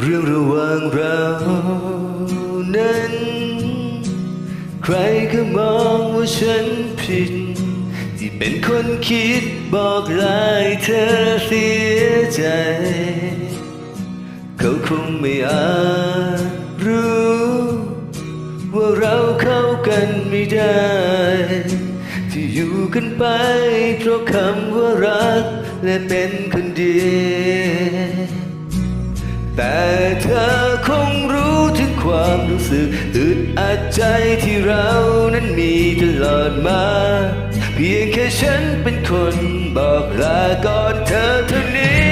เรื่องระหว่างเรานั้น ใครก็มองว่าฉันผิด ที่เป็นคนคิดบอกลายเธอเสียใจ เขาคงไม่อาจรู้ ว่าเราเข้ากันไม่ได้ ที่อยู่กันไปเพราะคำว่ารักและเป็นคนเดียวแต่เธอคงรู้ถึงความรู้สึกอึดอัดใจที่เรานั้นมีตลอดมา เพียงแค่ฉันเป็นคนบอกลาก่อนเธอเท่านี้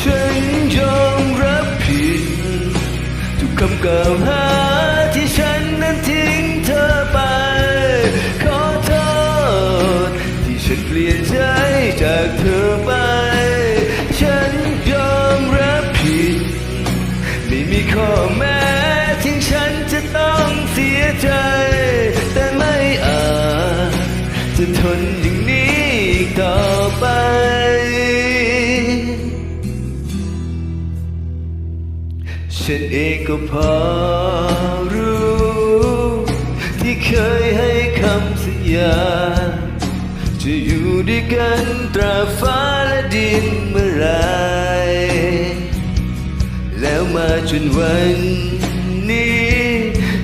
ฉันยอมรับผิดทุกคำกล่าวหา ลี่ยนใจจากเธอไป ฉันยอมรับผิด ไม่มีข้อแม้ทิ้งฉันจะต้องเสียใจ แต่ไม่อาจจะทนอย่างนี้อีกต่อไปฉันเองก็พอรู้ ที่เคยให้คำสัญญา จะอยู่ด้วยกันตราฟ้าและดินเมื่อไร แล้วมาจนวันนี้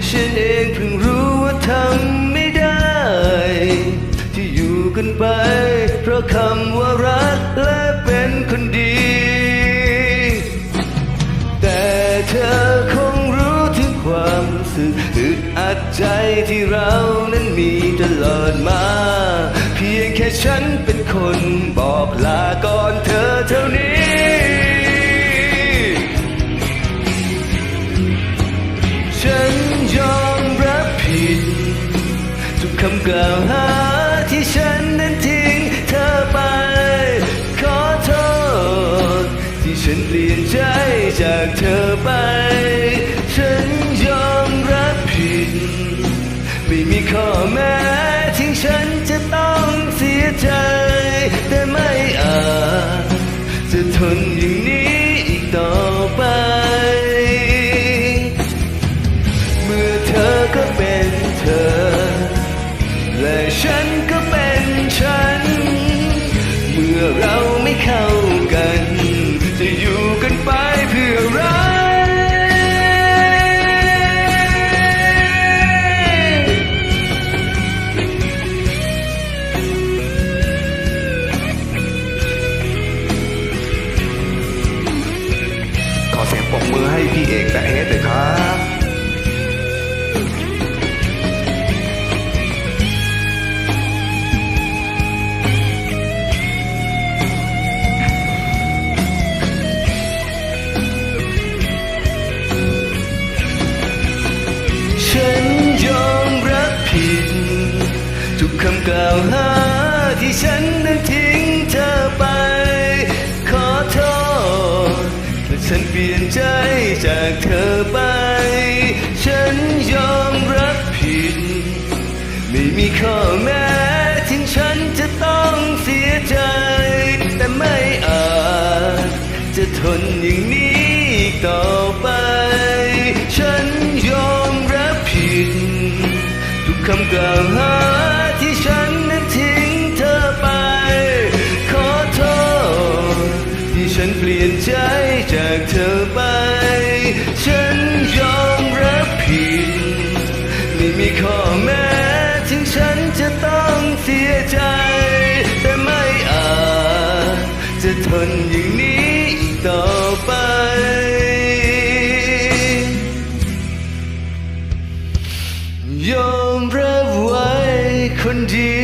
ฉันเองเพิ่งรู้ว่าทำไม่ได้ ที่อยู่กันไป เพราะคำว่ารักและเป็นคนดี แต่เธอคงรู้ถึงความรู้สึก ดใจที่เรานั้นมีตลอดมา เพียงแค่ฉันเป็นคนบอกลาก่อนเธอเท่านี้ ฉันยอมรับผิด ทุกคำกล่าวหาที่ฉันนั้นทิ้งเธอไป ขอโทษ ที่ฉันเปลี่ยนใจจากเธอไป ฉัน ข้อแม้ที่ฉันจะต้องเสียใจ แต่ไม่อาจจะทนอย่างนี้ กล่าวหาที่ฉันนั้นทิ้งเธอไป ขอโทษที่ฉันเปลี่ยนใจจากเธอไป ฉันยอมรับผิด ไม่มีข้อแม้ทิ้งฉันจะต้องเสียใจ แต่ไม่อาจจะทนอย่างนี้อีกต่อไป ฉันยอมรับผิด ทุกคำกล่าวหา ที่ฉันนั้นทิ้งเธอไป ขอโทษ ที่ฉันเปลี่ยนใจจากเธอไป ฉันยอมรับผิด ไม่มีข้อแม้ถึงฉันจะต้องเสียใจ แต่ไม่อาจจะทนอย่างนี้ indeed.